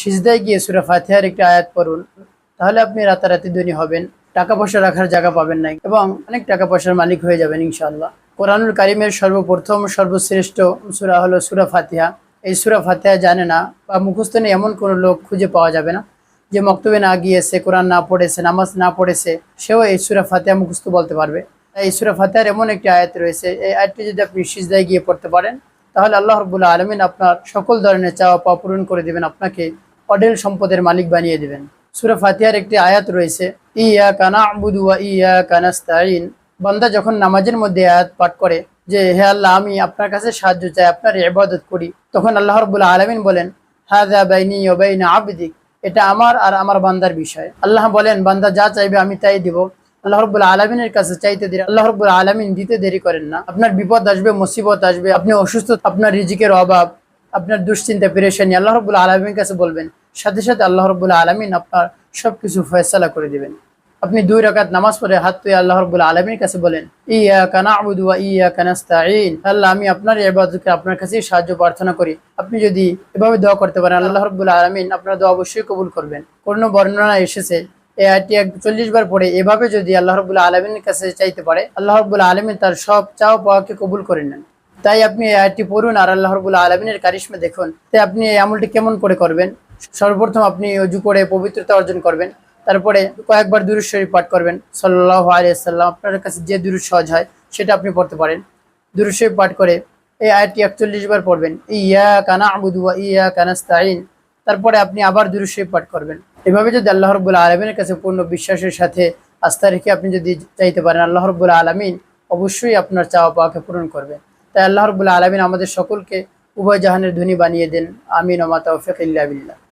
সিজদায় গিয়ে সুরা ফাতিহার একটি আয়াত পড়ুন, তাহলে আপনি রাতারাতি ধনী হবেন টাকা পয়সা রাখার জায়গা পাবেন না এবং অনেক টাকা পয়সার মালিক হয়ে যাবেন ইনশাআল্লাহ। কোরআনুল কারিমের সর্বপ্রথম, সর্বশ্রেষ্ঠ সুরা হলো সুরা ফাতিহা। এই সুরা ফাতিহা জানে না বা মুখস্থ নেই এমন কোনো লোক খুঁজে পাওয়া যাবে না, যে মক্তবে না গিয়েছে, কোরআন না পড়েছে, নামাজ না পড়েছে, সেও এই সুরা ফাতিহা মুখস্থ বলতে পারবে। এই সুরা ফাতিহার এমন একটি আয়াত রয়েছে, এই আয়াতটি যদি আপনি সিজদায় গিয়ে পড়তে পারেন, তাহলে আল্লাহ রবুল্লাহ আলমিন আপনার সকল ধরনের চাওয়া পাওয়া পূরণ করে দিবেন, আপনাকে অডেল সম্পদের মালিক বানিয়ে দেবেন। সুরা ফাতিহার একটি আয়াত রয়েছে ইয়া কানা আবুদু ইয়া কানাস্তাইন বান্দা যখন নামাজের মধ্যে আয়াত পাঠ করে যে, হে আল্লাহ, আমি আপনার কাছে সাহায্য চাই, আপনার ইবাদত করি। তখন আল্লাহ রবুল্লাহ আলমিন বলেন হাদা বাইনি ও বাইনা আবদিক। এটা আমার আর আমার বান্দার বিষয়। আল্লাহ বলেন, বান্দা যা চাইবে আমি তাই দিব। আল্লাহ রব্বুল আলমিনের কাছে চাইতে দেরি, আল্লাহ রব্বুল আলমিন দিতে দেরি করেন না। আপনার বিপদ আসবে, মুসিবত আসবে, আপনি অসুস্থ, আপনার রিজিকের অভাব, আপনার দুশ্চিন্তা, পেরেশানি, আল্লাহ রব্বুল আলমীর কাছে বলবেন সাথে সাথে আল্লাহ রব্বুল আলমিন আপনার সবকিছু ফয়সালা করে দিবেন। আপনি দুই রাকাত নামাজ পড়ে হাত তুই আল্লাহ রব্বুল আলমীর কাছে বলেন ইয়া কানা আবুদু ইয়া কানাস্তাইন আল্লাহ আমি আপনার ইবাদতকে আপনার কাছেই সাহায্য, প্রার্থনা করি। আপনি যদি এভাবে দোয়া করতে পারেন, আল্লাহ রব্বুল আলমিন আপনার দোয়া অবশ্যই কবুল করবেন। কোনো বর্ণনা এসেছে, এই আয়টি চল্লিশ বার পরে এভাবে যদি আল্লাহ রবুল্লা আলমিনের কাছে চাইতে পারে, আল্লাহ রবুল্লা আলমিন তার সব চাও পাওয়াকে কবুল করে নেন। তাই আপনি এই আয়টি পড়ুন আর আল্লাহ রবুল্লা আলমিনের কারিশমা দেখুন। তাই আপনি এই আমলটি কেমন করে করবেন? সর্বপ্রথম আপনি অজু করে পবিত্রতা অর্জন করবেন। তারপরে কয়েকবার দুরুদ শরীফ পাঠ করবেন। সাল্লাহ আলিয়াল্লাম আপনার কাছে যে দুরুদ সহজ হয়, সেটা আপনি পড়তে পারেন। দুরুদ শরীফ পাঠ করে এই আয়টি একচল্লিশ বার পড়বেন। ইয়া কানা আবুদু ওয়া ইয়া কানাস্তাইন তারপরে আপনি আবার দুরুদ শরীফ পাঠ করবেন। এভাবে যদি আল্লাহ রব্বুল্লা আলমিনের কাছে পূর্ণ বিশ্বাসের সাথে আস্থা রেখে আপনি যদি চাইতে পারেন, আল্লাহ রব্বুল্লা আলমিন অবশ্যই আপনার চাওয়া পাওয়াকে পূরণ করবেন। তাই আল্লাহ রব্বুল্লা আলমিন আমাদের সকলকে উভয় জাহানের ধনী বানিয়ে দেন। আমিন ওমা তৌফিক ইল্লা